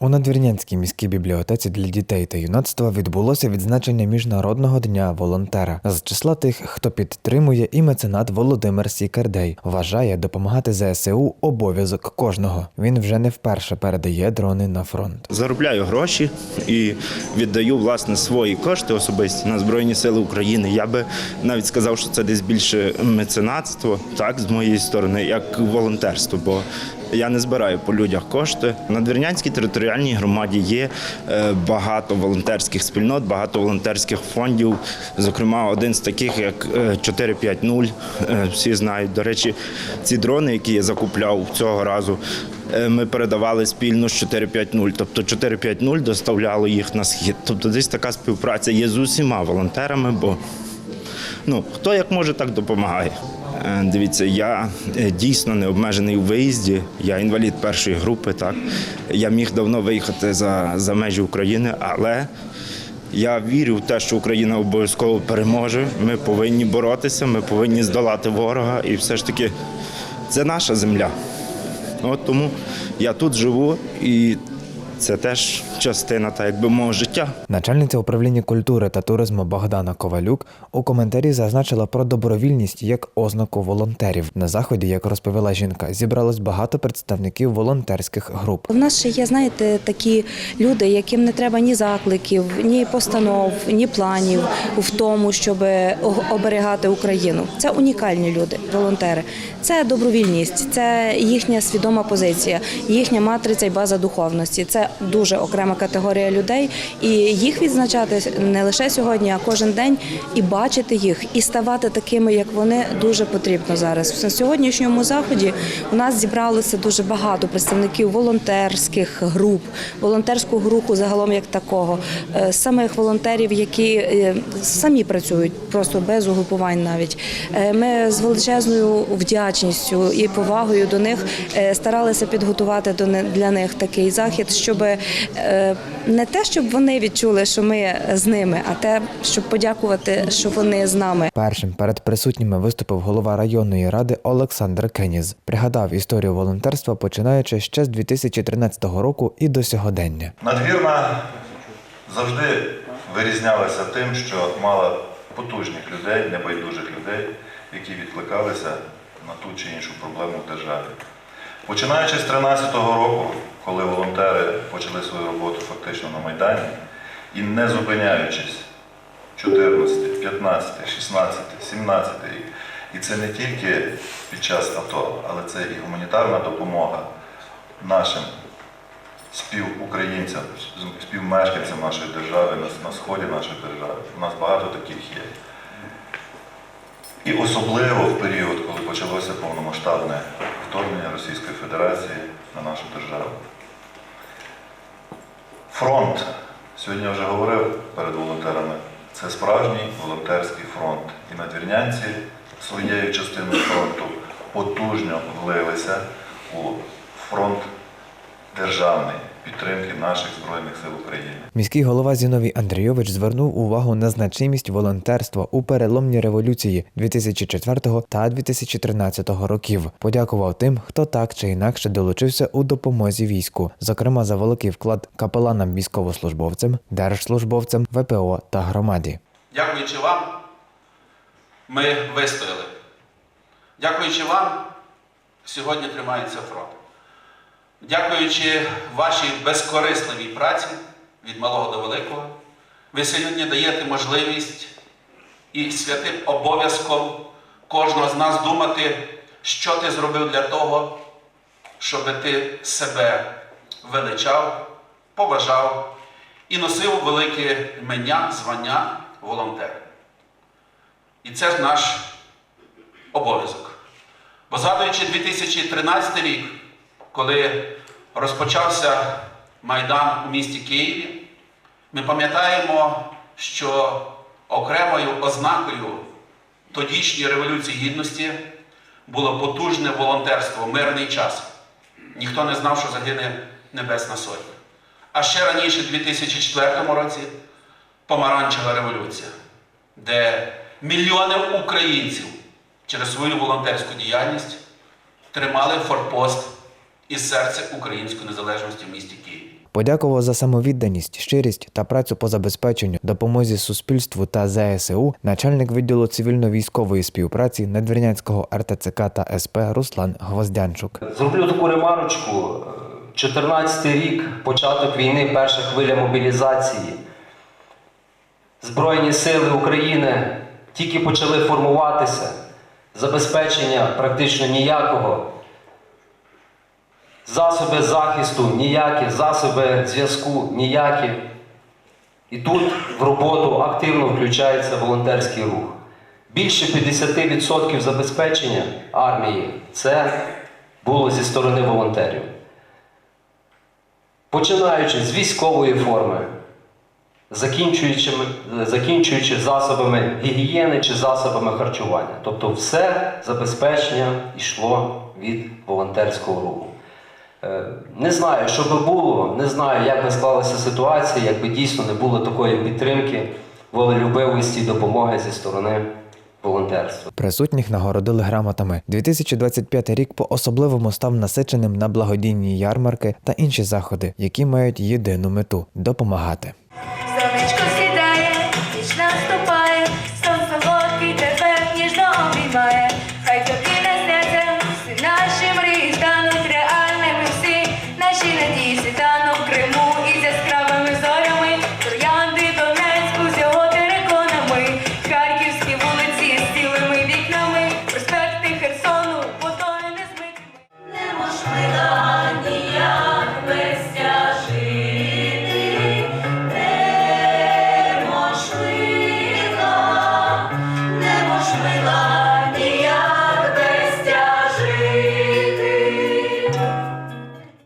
У Надвірнянській міській бібліотеці для дітей та юнацтва відбулося відзначення Міжнародного дня волонтера. З числа тих, хто підтримує, і меценат Володимир Сікердей вважає допомагати ЗСУ обов'язок кожного. Він вже не вперше передає дрони на фронт. Заробляю гроші і віддаю власне свої кошти особисті на Збройні Сили України. Я би навіть сказав, що це десь більше меценатство, так, з моєї сторони, як волонтерство, бо я не збираю по людях кошти. На Двірнянській територіальній громаді є е, багато волонтерських спільнот, багато волонтерських фондів. Зокрема, один з таких, як е, 450, е, всі знають. До речі, ці дрони, які я закупляв цього разу, е, ми передавали спільно з 450. Тобто 450 доставляло їх на схід. Тобто десь така співпраця є з усіма волонтерами, бо ну, хто як може, так допомагає. Е, Дивіться, я е, дійсно не обмежений у виїзді. Я інвалід першої групи. Так я міг давно виїхати за, за межі України, але я вірю в те, що Україна обов'язково переможе. Ми повинні боротися, ми повинні здолати ворога, і все ж таки це наша земля. От тому я тут живу, і це теж частина, так якби мого життя. Начальниця управління культури та туризму Богдана Ковалюк у коментарі зазначила про добровільність як ознаку волонтерів. На заході, як розповіла жінка, зібралось багато представників волонтерських груп. У нас ще є, знаєте, такі люди, яким не треба ні закликів, ні постанов, ні планів в тому, щоб оберігати Україну. Це унікальні люди, волонтери. Це добровільність, це їхня свідома позиція, їхня матриця і база духовності. Це дуже окрема категорія людей, і їх відзначати не лише сьогодні, а кожен день і бачити їх, і ставати такими, як вони, дуже потрібно зараз. На сьогоднішньому заході у нас зібралося дуже багато представників волонтерських груп, волонтерського руху загалом як такого, е, самих волонтерів, які е, самі працюють просто без угрупувань навіть. Е, Ми з величезною вдячністю і повагою до них старалися підготувати для них такий захід, щоб е, не те, щоб вони відчули, що ми з ними, а те, щоб подякувати, що вони з нами. Першим перед присутніми виступив голова районної ради Олександр Кеніз. Пригадав історію волонтерства, починаючи ще з 2013 року і до сьогодення. Надвірна завжди вирізнялася тим, що мала потужних людей, небайдужих людей, які відкликалися на ту чи іншу проблему в державі. Починаючи з 2013 року, коли волонтери почали свою роботу фактично на Майдані, і не зупиняючись 14, 15, 16, 17 рік. І це не тільки під час АТО, але це і гуманітарна допомога нашим співукраїнцям, співмешканцям нашої держави, на, сході нашої держави. У нас багато таких є. І особливо в період, коли почалося повномасштабне вторгнення Російської Федерації на нашу державу. Фронт, сьогодні я вже говорив перед волонтерами, це справжній волонтерський фронт. І надвірнянці своєю частиною фронту потужно влилися у фронт державний підтримки наших Збройних сил України. Міський голова Зіновій Андрійович звернув увагу на значимість волонтерства у переломні революції 2004 та 2013 років. Подякував тим, хто так чи інакше долучився у допомозі війську, зокрема за великий вклад капеланам військовослужбовцям, держслужбовцям, ВПО та громаді. Дякуючи вам, ми вистояли. Дякуючи вам, сьогодні тримається фронт. Дякуючи вашій безкорисливій праці від малого до великого, ви сьогодні даєте можливість і святим обов'язком кожного з нас думати, що ти зробив для того, щоб ти себе величав, поважав і носив велике імення, звання волонтер. І це ж наш обов'язок. Бо згадуючи 2013 рік, коли розпочався Майдан у місті Києві, ми пам'ятаємо, що окремою ознакою тодішньої Революції Гідності було потужне волонтерство, мирний час. Ніхто не знав, що загине Небесна Сотня. А ще раніше, у 2004 році, помаранчева революція, де мільйони українців через свою волонтерську діяльність тримали форпост із серця української незалежності в місті Києві. Подякував за самовідданість, щирість та працю по забезпеченню, допомозі суспільству та ЗСУ начальник відділу цивільно-військової співпраці Надвірнянського РТЦК та СП Руслан Гвоздянчук. Зроблю таку ремарочку. 14 рік, початок війни, перша хвиля мобілізації. Збройні сили України тільки почали формуватися, забезпечення практично ніякого. Засоби захисту ніякі, засоби зв'язку ніякі. І тут в роботу активно включається волонтерський рух. Більше 50% забезпечення армії це було зі сторони волонтерів. Починаючи з військової форми, закінчуючи, закінчуючи засобами гігієни чи засобами харчування. Тобто все забезпечення йшло від волонтерського руху. Е, Не знаю, що би було, не знаю, як би склалася ситуація, якби дійсно не було такої підтримки, волелюбивості, допомоги зі сторони волонтерства. Присутніх нагородили грамотами. 2025 рік по-особливому став насиченим на благодійні ярмарки та інші заходи, які мають єдину мету допомагати.